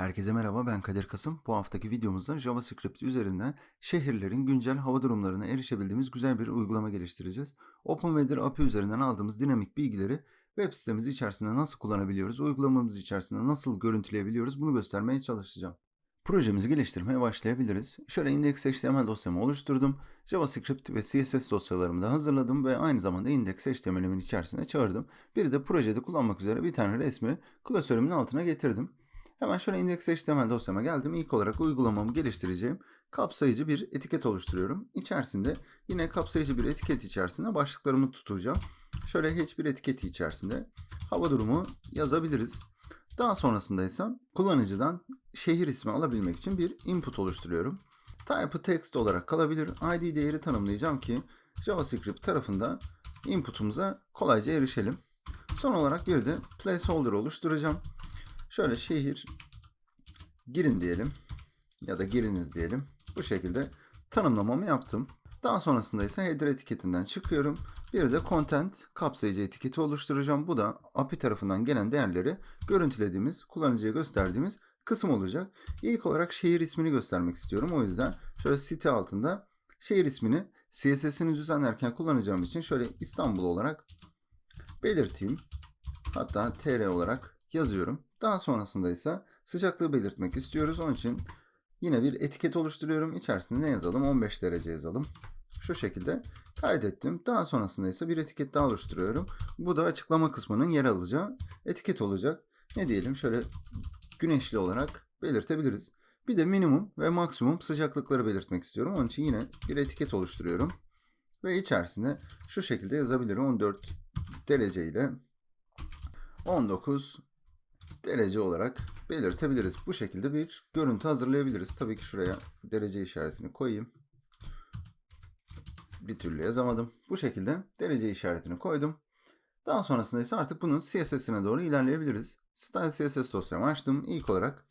Herkese merhaba ben Kadir Kasım. Bu haftaki videomuzda JavaScript üzerinden şehirlerin güncel hava durumlarına erişebildiğimiz güzel bir uygulama geliştireceğiz. OpenWeather API üzerinden aldığımız dinamik bilgileri web sitemiz içerisinde nasıl kullanabiliyoruz, uygulamamız içerisinde nasıl görüntüleyebiliyoruz bunu göstermeye çalışacağım. Projemizi geliştirmeye başlayabiliriz. Şöyle index.html dosyamı oluşturdum. JavaScript ve CSS dosyalarımı da hazırladım ve aynı zamanda index.html'imin içerisine çağırdım. Bir de projede kullanmak üzere bir tane resmi klasörümün altına getirdim. Hemen şöyle index.html dosyama geldim. İlk olarak uygulamamı geliştireceğim kapsayıcı bir etiket oluşturuyorum. İçerisinde yine kapsayıcı bir etiket içerisinde başlıklarımı tutacağım. Şöyle h1 etiketi içerisinde hava durumu yazabiliriz. Daha sonrasında ise kullanıcıdan şehir ismi alabilmek için bir input oluşturuyorum. Type'ı text olarak kalabilir. ID değeri tanımlayacağım ki JavaScript tarafında input'umuza kolayca erişelim. Son olarak bir de placeholder oluşturacağım. Şöyle şehir girin diyelim ya da giriniz diyelim. Bu şekilde tanımlamamı yaptım. Daha sonrasında ise header etiketinden çıkıyorum. Bir de content kapsayıcı etiketi oluşturacağım. Bu da API tarafından gelen değerleri görüntülediğimiz, kullanıcıya gösterdiğimiz kısım olacak. İlk olarak şehir ismini göstermek istiyorum. O yüzden şöyle site altında şehir ismini CSS'ini düzenlerken kullanacağım için şöyle İstanbul olarak belirteyim. Hatta TR olarak yazıyorum. Daha sonrasında ise sıcaklığı belirtmek istiyoruz. Onun için yine bir etiket oluşturuyorum. İçerisinde ne yazalım? 15 derece yazalım. Şu şekilde kaydettim. Daha sonrasında ise bir etiket daha oluşturuyorum. Bu da açıklama kısmının yer alacağı etiket olacak. Ne diyelim? Şöyle güneşli olarak belirtebiliriz. Bir de minimum ve maksimum sıcaklıkları belirtmek istiyorum. Onun için yine bir etiket oluşturuyorum. Ve içerisinde şu şekilde yazabilirim. 14 derece ile 19 derece olarak belirtebiliriz. Bu şekilde bir görüntü hazırlayabiliriz. Tabii ki şuraya derece işaretini koyayım. Bir türlü yazamadım. Bu şekilde derece işaretini koydum. Daha sonrasında ise artık bunun CSS'ine doğru ilerleyebiliriz. Style CSS dosyamı açtım. İlk olarak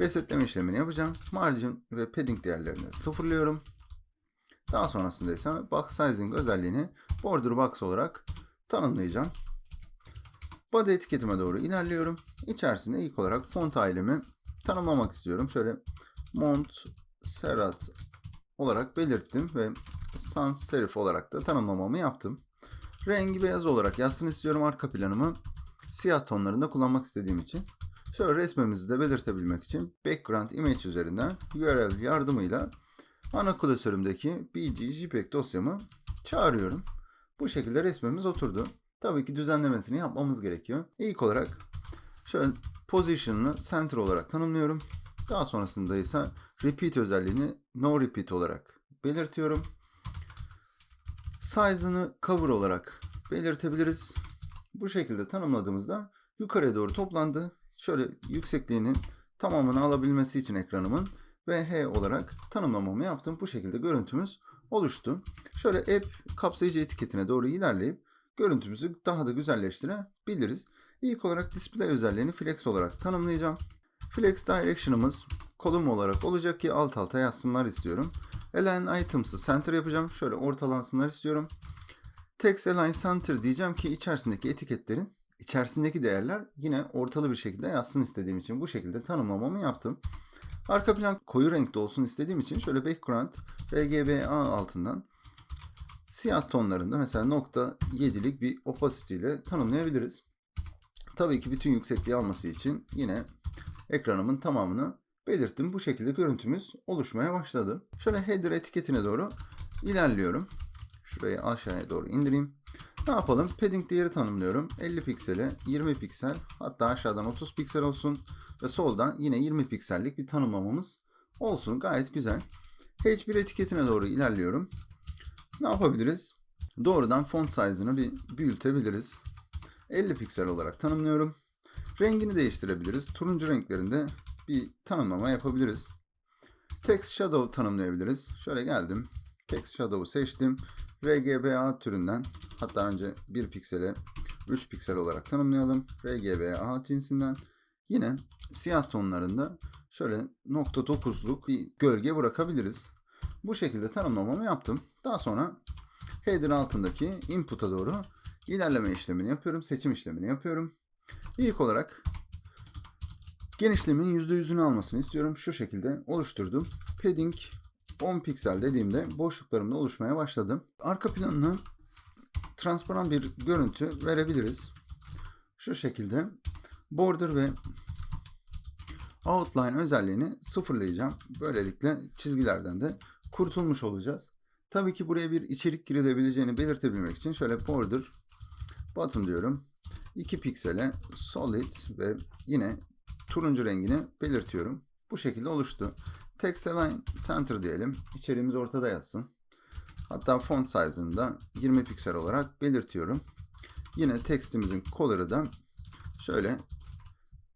resetleme işlemini yapacağım. Margin ve padding değerlerini sıfırlıyorum. Daha sonrasında ise box sizing özelliğini border box olarak tanımlayacağım. Body etiketime doğru ilerliyorum. İçerisinde ilk olarak font ailemi tanımlamak istiyorum. Şöyle Mont Serrat olarak belirttim ve sans serif olarak da tanımlamamı yaptım. Rengi beyaz olarak yazsın istiyorum arka planımı. Siyah tonlarında kullanmak istediğim için. Şöyle resmimizi de belirtebilmek için background image üzerinden URL yardımıyla ana klasörümdeki BG JPEG dosyamı çağırıyorum. Bu şekilde resmimiz oturdu. Tabii ki düzenlemesini yapmamız gerekiyor. İlk olarak şöyle position'ını center olarak tanımlıyorum. Daha sonrasında ise repeat özelliğini no repeat olarak belirtiyorum. Size'ını cover olarak belirtebiliriz. Bu şekilde tanımladığımızda yukarıya doğru toplandı. Şöyle yüksekliğinin tamamını alabilmesi için ekranımın VH olarak tanımlamamı yaptım. Bu şekilde görüntümüz oluştu. Şöyle app kapsayıcı etiketine doğru ilerleyip görüntümüzü daha da güzelleştirebiliriz. İlk olarak display özelliğini flex olarak tanımlayacağım. Flex direction'ımız kolum olarak olacak ki alt alta yazsınlar istiyorum. Align items'ı center yapacağım. Şöyle ortalansınlar istiyorum. Text align center diyeceğim ki içerisindeki etiketlerin içerisindeki değerler yine ortalı bir şekilde yazsın istediğim için bu şekilde tanımlamamı yaptım. Arka plan koyu renkte olsun istediğim için şöyle background RGBA altından siyah tonlarında mesela nokta 7'lik bir opacity ile tanımlayabiliriz. Tabii ki bütün yüksekliği alması için yine ekranımın tamamını belirttim. Bu şekilde görüntümüz oluşmaya başladı. Şöyle header etiketine doğru ilerliyorum. Şurayı aşağıya doğru indireyim. Ne yapalım? Padding değeri tanımlıyorum. 50 piksele 20 piksel hatta aşağıdan 30 piksel olsun ve soldan yine 20 piksellik bir tanımlamamız olsun. Gayet güzel. H1 etiketine doğru ilerliyorum. Ne yapabiliriz? Doğrudan font size'ını bir büyütebiliriz. 50 piksel olarak tanımlıyorum. Rengini değiştirebiliriz. Turuncu renklerinde bir tanımlama yapabiliriz. Text Shadow tanımlayabiliriz. Şöyle geldim. Text Shadow'u seçtim. RGBA türünden hatta önce 1 piksele 3 piksel olarak tanımlayalım. RGBA cinsinden yine siyah tonlarında şöyle nokta 9'luk bir gölge bırakabiliriz. Bu şekilde tanımlamamı yaptım. Daha sonra header altındaki input'a doğru ilerleme işlemini yapıyorum. Seçim işlemini yapıyorum. İlk olarak Genişlemin %100'ünü almasını istiyorum. Şu şekilde oluşturdum. Padding 10 piksel dediğimde boşluklarımda oluşmaya başladı. Arka planına transparan bir görüntü verebiliriz. Şu şekilde border ve outline özelliğini sıfırlayacağım. Böylelikle çizgilerden de kurtulmuş olacağız. Tabii ki buraya bir içerik girilebileceğini belirtebilmek için şöyle border bottom diyorum. 2 piksele solid ve yine turuncu rengini belirtiyorum. Bu şekilde oluştu. Text align center diyelim. İçeriğimiz ortada yazsın. Hatta font size'ını da 20 piksel olarak belirtiyorum. Yine tekstimizin color'ı da şöyle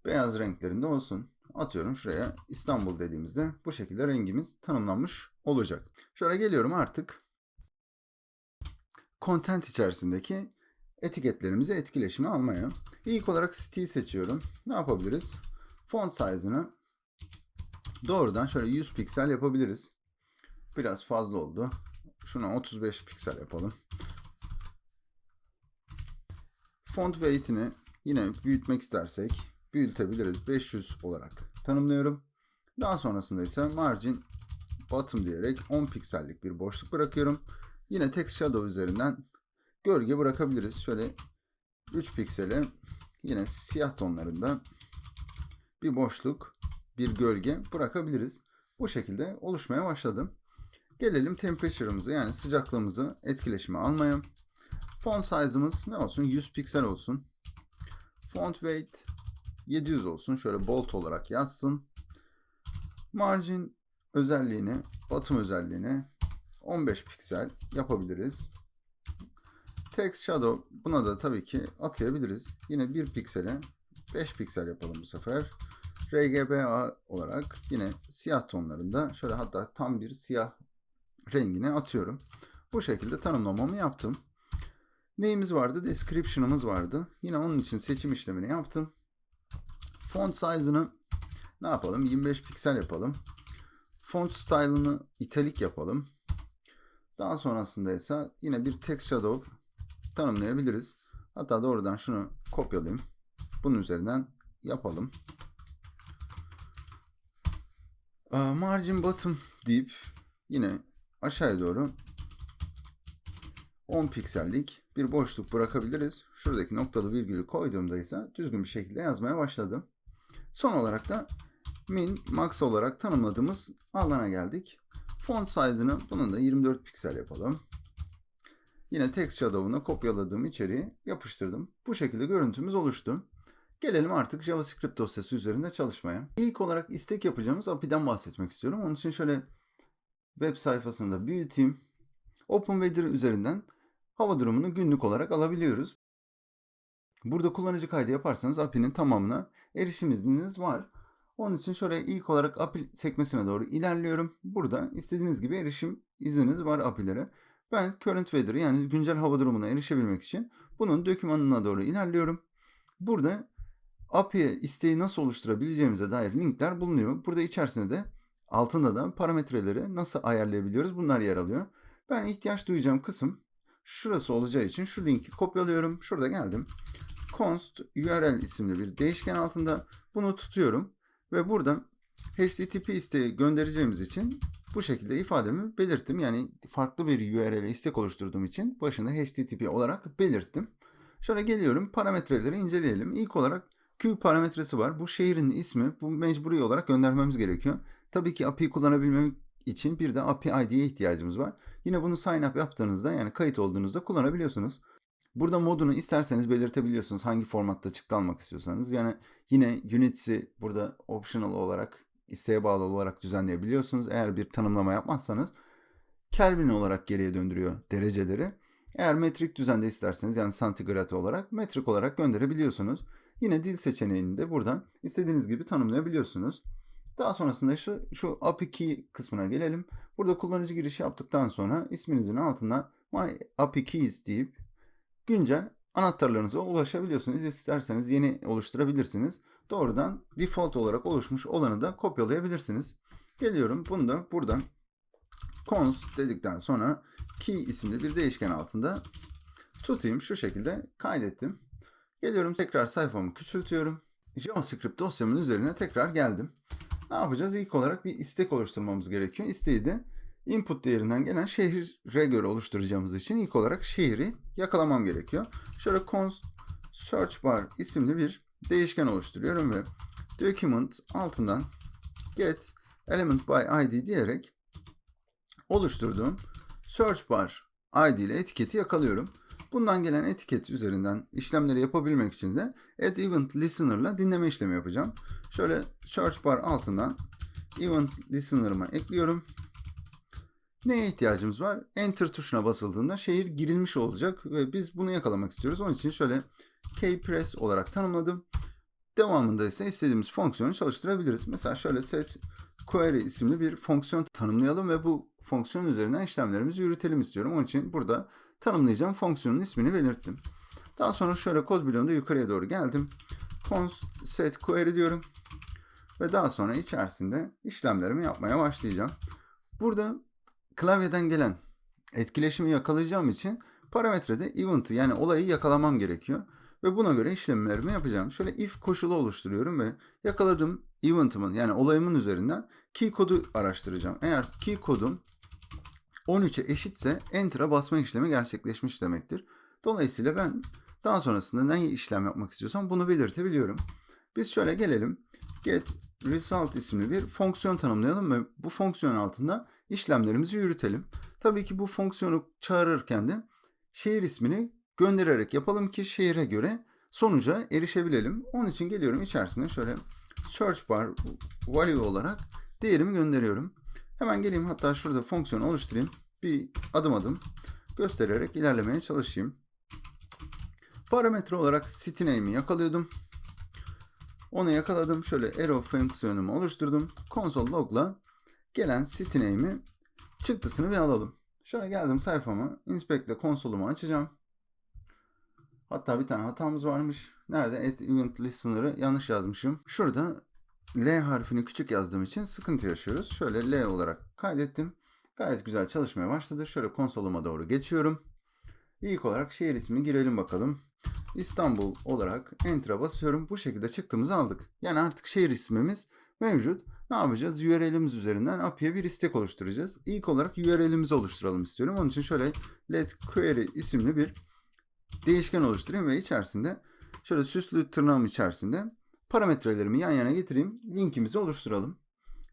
beyaz renklerinde olsun. Atıyorum şuraya İstanbul dediğimizde bu şekilde rengimiz tanımlanmış olacak. Şöyle geliyorum artık content içerisindeki etiketlerimizi etkileşimi almaya. İlk olarak stil seçiyorum. Ne yapabiliriz? Font size'ını doğrudan şöyle 100 piksel yapabiliriz. Biraz fazla oldu. Şuna 35 piksel yapalım. Font weight'ini yine büyütmek istersek büyütebiliriz. 500 olarak tanımlıyorum. Daha sonrasında ise margin bottom diyerek 10 piksellik bir boşluk bırakıyorum. Yine text shadow üzerinden gölge bırakabiliriz. Şöyle 3 piksele yine siyah tonlarında bir boşluk, bir gölge bırakabiliriz. Bu şekilde oluşmaya başladım. Gelelim temperature'ımızı yani sıcaklığımızı etkileşime almaya. Font size'ımız ne olsun? 100 piksel olsun. Font weight 700 olsun. Şöyle bold olarak yazsın. Margin özelliğini, bottom özelliğini 15 piksel yapabiliriz. Text shadow buna da tabii ki atayabiliriz. Yine 1 piksele 5 piksel yapalım bu sefer. RGBA olarak yine siyah tonlarında şöyle hatta tam bir siyah rengine atıyorum. Bu şekilde tanımlamamı yaptım. Neyimiz vardı? Description'ımız vardı. Yine onun için seçim işlemini yaptım. Font size'ını ne yapalım? 25 piksel yapalım. Font style'ını italik yapalım. Daha sonrasında ise yine bir text shadow tanımlayabiliriz. Hatta doğrudan şunu kopyalayayım. Bunun üzerinden yapalım. Margin bottom deyip yine aşağıya doğru 10 piksellik bir boşluk bırakabiliriz. Şuradaki noktalı virgülü koyduğumda ise düzgün bir şekilde yazmaya başladım. Son olarak da min, max olarak tanımladığımız alana geldik. Font size'ını bunun da 24 piksel yapalım. Yine text shadow'una kopyaladığım içeriği yapıştırdım. Bu şekilde görüntümüz oluştu. Gelelim artık JavaScript dosyası üzerinde çalışmaya. İlk olarak istek yapacağımız API'den bahsetmek istiyorum. Onun için şöyle web sayfasında büyüteyim. OpenWeather üzerinden hava durumunu günlük olarak alabiliyoruz. Burada kullanıcı kaydı yaparsanız API'nin tamamına erişim izniniz var. Onun için şöyle ilk olarak API sekmesine doğru ilerliyorum. Burada istediğiniz gibi erişim izniniz var API'lere. Ben current weather yani güncel hava durumuna erişebilmek için bunun dokümanına doğru ilerliyorum. Burada API'ye isteği nasıl oluşturabileceğimize dair linkler bulunuyor. Burada içerisinde de altında da parametreleri nasıl ayarlayabiliyoruz bunlar yer alıyor. Ben ihtiyaç duyacağım kısım şurası olacağı için şu linki kopyalıyorum. Şurada geldim. Const url isimli bir değişken altında bunu tutuyorum. Ve burada HTTP isteği göndereceğimiz için bu şekilde ifademi belirttim. Yani farklı bir URL'e istek oluşturduğum için başında HTTP olarak belirttim. Şöyle geliyorum parametreleri inceleyelim. İlk olarak Q parametresi var. Bu şehrin ismi. Bu mecburi olarak göndermemiz gerekiyor. Tabii ki API kullanabilmem için bir de API ID'ye ihtiyacımız var. Yine bunu sign up yaptığınızda yani kayıt olduğunuzda kullanabiliyorsunuz. Burada modunu isterseniz belirtebiliyorsunuz hangi formatta çıktı almak istiyorsanız. Yani yine Units'i burada optional olarak isteğe bağlı olarak düzenleyebiliyorsunuz. Eğer bir tanımlama yapmazsanız Kelvin olarak geriye döndürüyor dereceleri. Eğer metrik düzende isterseniz yani santigrat olarak metrik olarak gönderebiliyorsunuz. Yine dil seçeneğini de buradan istediğiniz gibi tanımlayabiliyorsunuz. Daha sonrasında şu, şu API kısmına gelelim. Burada kullanıcı girişi yaptıktan sonra isminizin altına My API Keys deyip güncel anahtarlarınıza ulaşabiliyorsunuz. İsterseniz yeni oluşturabilirsiniz. Doğrudan default olarak oluşmuş olanı da kopyalayabilirsiniz. Geliyorum bunu da buradan const dedikten sonra key isimli bir değişken altında tutayım. Şu şekilde kaydettim. Geliyorum tekrar sayfamı küçültüyorum. JavaScript dosyamın üzerine tekrar geldim. Ne yapacağız? İlk olarak bir istek oluşturmamız gerekiyor. İsteği de input değerinden gelen şehire göre oluşturacağımız için ilk olarak şehri yakalamam gerekiyor. Şöyle const search bar isimli bir değişken oluşturuyorum ve document altından get element by id diyerek oluşturduğum search bar id ile etiketi yakalıyorum. Bundan gelen etiket üzerinden işlemleri yapabilmek için de add event listener ile dinleme işlemi yapacağım. Şöyle search bar altından event listener'ıma ekliyorum. Neye ihtiyacımız var? Enter tuşuna basıldığında şehir girilmiş olacak ve biz bunu yakalamak istiyoruz. Onun için şöyle kpress olarak tanımladım. Devamında ise istediğimiz fonksiyonu çalıştırabiliriz. Mesela şöyle set query isimli bir fonksiyon tanımlayalım ve bu fonksiyon üzerinden işlemlerimizi yürütelim istiyorum. Onun için burada tanımlayacağım fonksiyonun ismini belirttim. Daha sonra şöyle kod bloğunda yukarıya doğru geldim. const set query diyorum. Ve daha sonra içerisinde işlemlerimi yapmaya başlayacağım. Burada klavyeden gelen etkileşimi yakalayacağım için parametrede event'ı yani olayı yakalamam gerekiyor. Ve buna göre işlemlerimi yapacağım. Şöyle if koşulu oluşturuyorum ve yakaladığım event'ımın yani olayımın üzerinden key kodu araştıracağım. Eğer key kodum 13'e eşitse enter'a basma işlemi gerçekleşmiş demektir. Dolayısıyla ben daha sonrasında ne işlem yapmak istiyorsam bunu belirtebiliyorum. Biz şöyle gelelim. Get result isimli bir fonksiyon tanımlayalım ve bu fonksiyon altında işlemlerimizi yürütelim. Tabii ki bu fonksiyonu çağırırken de şehir ismini göndererek yapalım ki şehire göre sonuca erişebilelim. Onun için geliyorum içerisine şöyle search bar value olarak değerimi gönderiyorum. Hemen geleyim hatta şurada fonksiyon oluşturayım. Bir adım adım göstererek ilerlemeye çalışayım. Parametre olarak city name'i yakalıyordum. Onu yakaladım. Şöyle arrow fonksiyonumu oluşturdum. Console log'la gelen name'i çıktısını bir alalım. Şöyle geldim sayfama. Inspect'le konsolumu açacağım. Hatta bir tane hatamız varmış. Nerede? Add event listener'ı yanlış yazmışım. Şurada L harfini küçük yazdığım için sıkıntı yaşıyoruz. Şöyle L olarak kaydettim. Gayet güzel çalışmaya başladı. Şöyle konsoluma doğru geçiyorum. İlk olarak şehir ismi girelim bakalım. İstanbul olarak Enter'a basıyorum. Bu şekilde çıktığımızı aldık. Yani artık şehir ismimiz mevcut. Ne yapacağız? URL'imiz üzerinden API'ye bir istek oluşturacağız. İlk olarak URL'imizi oluşturalım istiyorum. Onun için şöyle let query isimli bir değişken oluşturayım ve içerisinde şöyle süslü tırnağım içerisinde parametrelerimi yan yana getireyim. Linkimizi oluşturalım.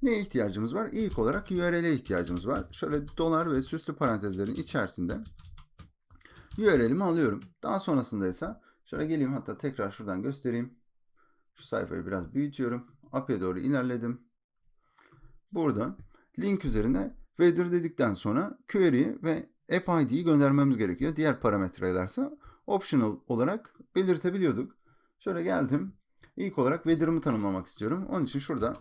Neye ihtiyacımız var? İlk olarak URL'e ihtiyacımız var. Şöyle dolar ve süslü parantezlerin içerisinde URL'imi alıyorum. Daha sonrasında ise şöyle geleyim hatta tekrar şuradan göstereyim. Şu sayfayı biraz büyütüyorum. API'ye doğru ilerledim. Burada link üzerine weather dedikten sonra query ve app ID'yi göndermemiz gerekiyor. Diğer parametrelerse optional olarak belirtebiliyorduk. Şöyle geldim. İlk olarak weather'ımı tanımlamak istiyorum. Onun için şurada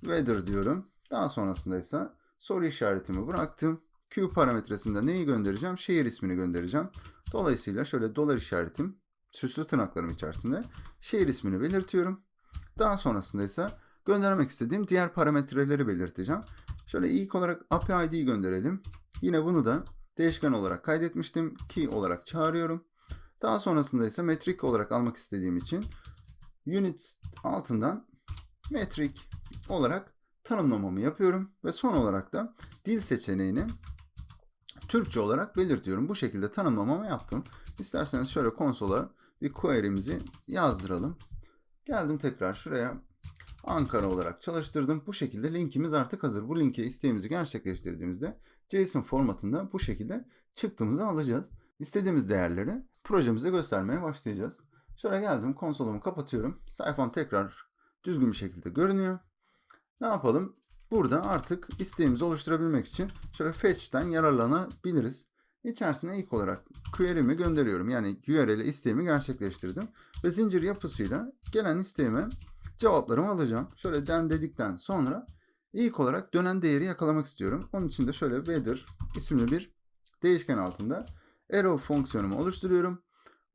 weather diyorum. Daha sonrasında ise soru işaretimi bıraktım. Q parametresinde neyi göndereceğim? Şehir ismini göndereceğim. Dolayısıyla şöyle dolar işaretim süslü tırnaklarım içerisinde şehir ismini belirtiyorum. Daha sonrasında ise göndermek istediğim diğer parametreleri belirteceğim. Şöyle ilk olarak API ID'yi gönderelim. Yine bunu da değişken olarak kaydetmiştim. Key olarak çağırıyorum. Daha sonrasında ise metrik olarak almak istediğim için unit altından metrik olarak tanımlamamı yapıyorum ve son olarak da dil seçeneğini Türkçe olarak belirtiyorum. Bu şekilde tanımlamamı yaptım. İsterseniz şöyle konsola bir query'mizi yazdıralım. Geldim tekrar şuraya Ankara olarak çalıştırdım. Bu şekilde linkimiz artık hazır. Bu linke isteğimizi gerçekleştirdiğimizde JSON formatında bu şekilde çıktığımızı alacağız. İstediğimiz değerleri projemizde göstermeye başlayacağız. Şöyle geldim konsolumu kapatıyorum. Sayfam tekrar düzgün bir şekilde görünüyor. Ne yapalım? Burada artık isteğimizi oluşturabilmek için şöyle fetch'ten yararlanabiliriz. İçerisine ilk olarak query'mi gönderiyorum. Yani URL isteğimi gerçekleştirdim. Ve zincir yapısıyla gelen isteğime cevaplarımı alacağım. Şöyle den dedikten sonra ilk olarak dönen değeri yakalamak istiyorum. Onun için de şöyle weather isimli bir değişken altında arrow fonksiyonumu oluşturuyorum.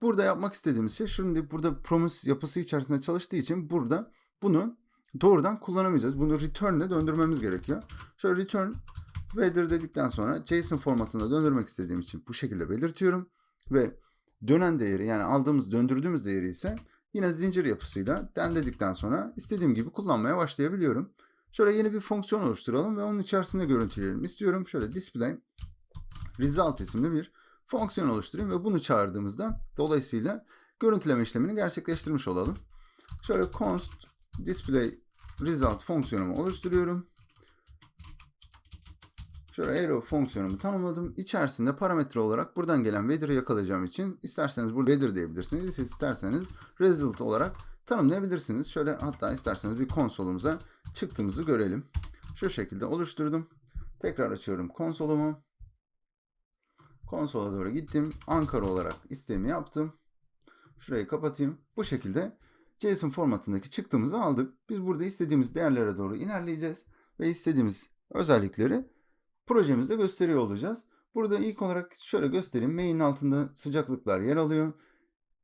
Burada yapmak istediğimiz şey şimdi burada promise yapısı içerisinde çalıştığı için burada bunu doğrudan kullanamayacağız. Bunu return ile döndürmemiz gerekiyor. Şöyle return weather dedikten sonra JSON formatında döndürmek istediğim için bu şekilde belirtiyorum. Ve dönen değeri yani aldığımız döndürdüğümüz değeri ise yine zincir yapısıyla den dedikten sonra istediğim gibi kullanmaya başlayabiliyorum. Şöyle yeni bir fonksiyon oluşturalım ve onun içerisinde görüntüleyelim istiyorum. Şöyle display result isimli bir fonksiyon oluşturayım ve bunu çağırdığımızda dolayısıyla görüntüleme işlemini gerçekleştirmiş olalım. Şöyle const display result fonksiyonumu oluşturuyorum. Şöyle arrow fonksiyonumu tanımladım. İçerisinde parametre olarak buradan gelen weather'ı yakalayacağım için isterseniz burada weather diyebilirsiniz. İsterseniz result olarak tanımlayabilirsiniz. Şöyle hatta isterseniz bir konsolumuza çıktığımızı görelim. Şu şekilde oluşturdum. Tekrar açıyorum konsolumu. Konsola doğru gittim. Ankara olarak istemi yaptım. Şurayı kapatayım. Bu şekilde JSON formatındaki çıktığımızı aldık. Biz burada istediğimiz değerlere doğru ilerleyeceğiz ve istediğimiz özellikleri projemizde gösteriyor olacağız. Burada ilk olarak şöyle göstereyim. Main altında sıcaklıklar yer alıyor.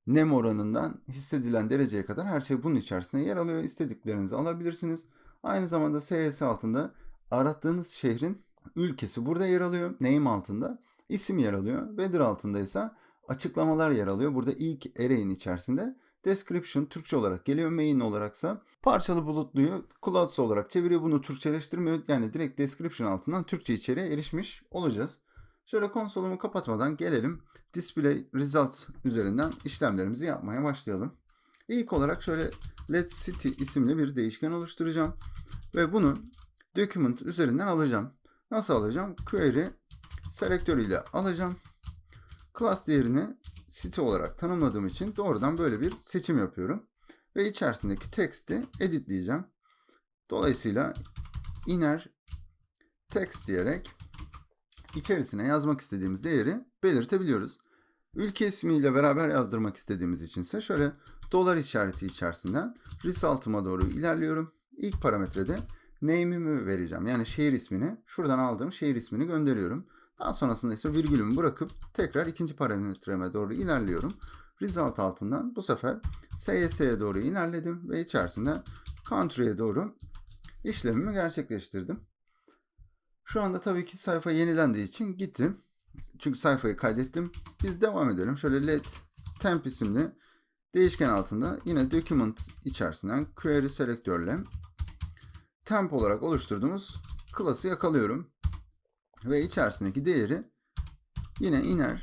Nem oranından hissedilen dereceye kadar her şey bunun içerisinde yer alıyor. İstediklerinizi alabilirsiniz. Aynı zamanda SS altında arattığınız şehrin ülkesi burada yer alıyor. Name altında isim yer alıyor. Weather altında ise açıklamalar yer alıyor. Burada ilk array'in içerisinde description Türkçe olarak geliyor. Main olaraksa parçalı bulutluyu clouds olarak çeviriyor. Bunu Türkçeleştirmiyor. Yani direkt description altından Türkçe içeriğe erişmiş olacağız. Şöyle konsolumu kapatmadan gelelim. Display result üzerinden işlemlerimizi yapmaya başlayalım. İlk olarak şöyle let city isimli bir değişken oluşturacağım. Ve bunu document üzerinden alacağım. Nasıl alacağım? Query selektör ile alacağım. Class değerini city olarak tanımladığım için doğrudan böyle bir seçim yapıyorum. Ve içerisindeki text'i editleyeceğim. Dolayısıyla inner text diyerek içerisine yazmak istediğimiz değeri belirtebiliyoruz. Ülke ismiyle beraber yazdırmak istediğimiz için ise şöyle dolar işareti içerisinden result'ıma doğru ilerliyorum. İlk parametrede name'imi vereceğim. Yani şehir ismini şuradan aldığım şehir ismini gönderiyorum. Daha sonrasında ise virgülümü bırakıp tekrar ikinci parametreme doğru ilerliyorum. Result altından bu sefer SYS'ye doğru ilerledim ve içerisinde country'e doğru işlemimi gerçekleştirdim. Şu anda tabii ki sayfa yenilendiği için gittim. Çünkü sayfayı kaydettim. Biz devam edelim. Şöyle let temp isimli değişken altında yine document içerisinden query selektörle temp olarak oluşturduğumuz klası yakalıyorum. Ve içerisindeki değeri yine inner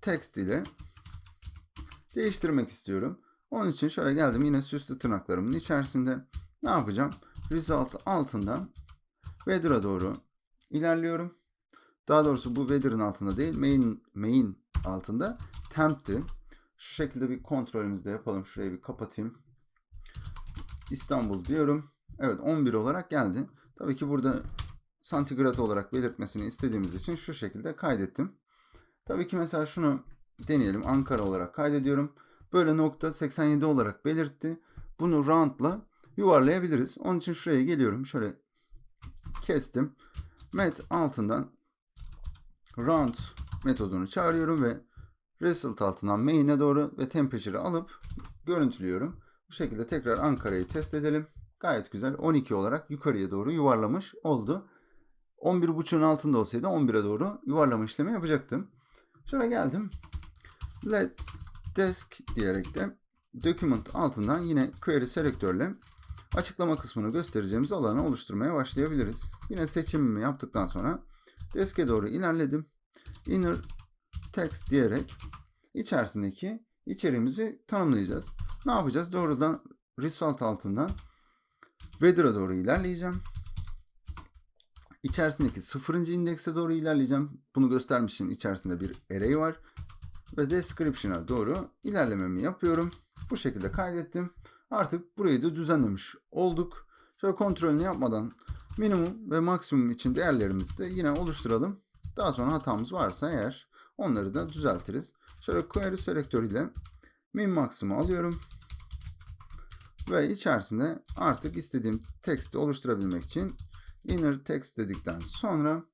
text ile değiştirmek istiyorum. Onun için şöyle geldim yine süslü tırnaklarımın içerisinde ne yapacağım? Result altından weather'a doğru ilerliyorum. Daha doğrusu bu weather'ın altında değil main, main altında temp'ti. Şu şekilde bir kontrolümüzü de yapalım. Şurayı bir kapatayım. İstanbul diyorum. Evet 11 olarak geldi. Tabii ki burada santigrat olarak belirtmesini istediğimiz için şu şekilde kaydettim. Tabii ki mesela şunu deneyelim. Ankara olarak kaydediyorum. Böyle nokta 87 olarak belirtti. Bunu round'la yuvarlayabiliriz. Onun için şuraya geliyorum. Şöyle kestim. Met altından round metodunu çağırıyorum ve result altından main'e doğru ve temperature'ı alıp görüntülüyorum. Bu şekilde tekrar Ankara'yı test edelim. Gayet güzel. 12 olarak yukarıya doğru yuvarlamış oldu. 11.5'un altında olsaydı 11'e doğru yuvarlama işlemi yapacaktım. Şöyle geldim. Let desk diyerek de document altından yine query selektörle açıklama kısmını göstereceğimiz alanı oluşturmaya başlayabiliriz. Yine seçimimi yaptıktan sonra desk'e doğru ilerledim. Inner text diyerek içerisindeki içeriğimizi tanımlayacağız. Ne yapacağız? Doğrudan result altından weather'a doğru ilerleyeceğim. İçerisindeki sıfırıncı indekse doğru ilerleyeceğim. Bunu göstermişim. İçerisinde bir array var. Ve description'a doğru ilerlememi yapıyorum. Bu şekilde kaydettim. Artık burayı da düzenlemiş olduk. Şöyle kontrolünü yapmadan minimum ve maksimum için değerlerimizi de yine oluşturalım. Daha sonra hatamız varsa eğer onları da düzeltiriz. Şöyle query selektör ile min maksimum alıyorum. Ve içerisinde artık istediğim teksti oluşturabilmek için inner text dedikten sonra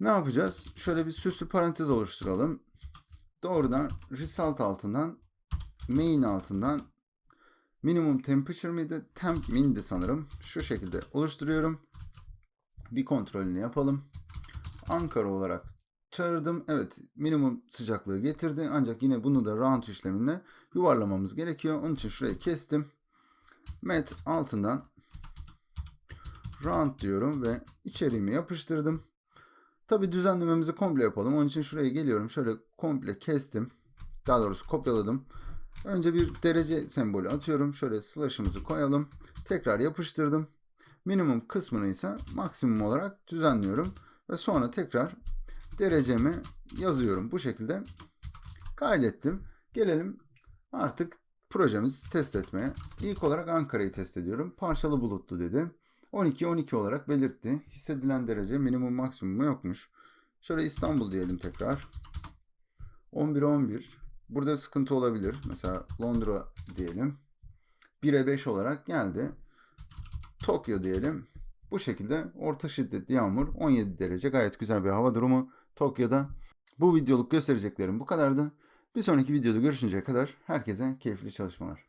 ne yapacağız? Şöyle bir süslü parantez oluşturalım. Doğrudan result altından main altından minimum temperature miydi? Temp min'di sanırım. Şu şekilde oluşturuyorum. Bir kontrolünü yapalım. Ankara olarak çağırdım. Evet minimum sıcaklığı getirdi. Ancak yine bunu da round işleminde yuvarlamamız gerekiyor. Onun için şurayı kestim. Met altından round diyorum ve içeriğimi yapıştırdım. Tabi düzenlememizi komple yapalım. Onun için şuraya geliyorum. Şöyle komple kestim. Daha doğrusu kopyaladım. Önce bir derece sembolü atıyorum. Şöyle slash'ımızı koyalım. Tekrar yapıştırdım. Minimum kısmını ise maksimum olarak düzenliyorum. Ve sonra tekrar derecemi yazıyorum. Bu şekilde kaydettim. Gelelim artık projemizi test etmeye. İlk olarak Ankara'yı test ediyorum. Parçalı bulutlu dedi. 12-12 olarak belirtti. Hissedilen derece minimum maksimumu yokmuş. Şöyle İstanbul diyelim tekrar. 11-11. Burada sıkıntı olabilir. Mesela Londra diyelim. 1'e 5 olarak geldi. Tokyo diyelim. Bu şekilde orta şiddetli yağmur 17 derece gayet güzel bir hava durumu Tokyo'da. Bu videoluk göstereceklerim bu kadardı. Bir sonraki videoda görüşünceye kadar herkese keyifli çalışmalar.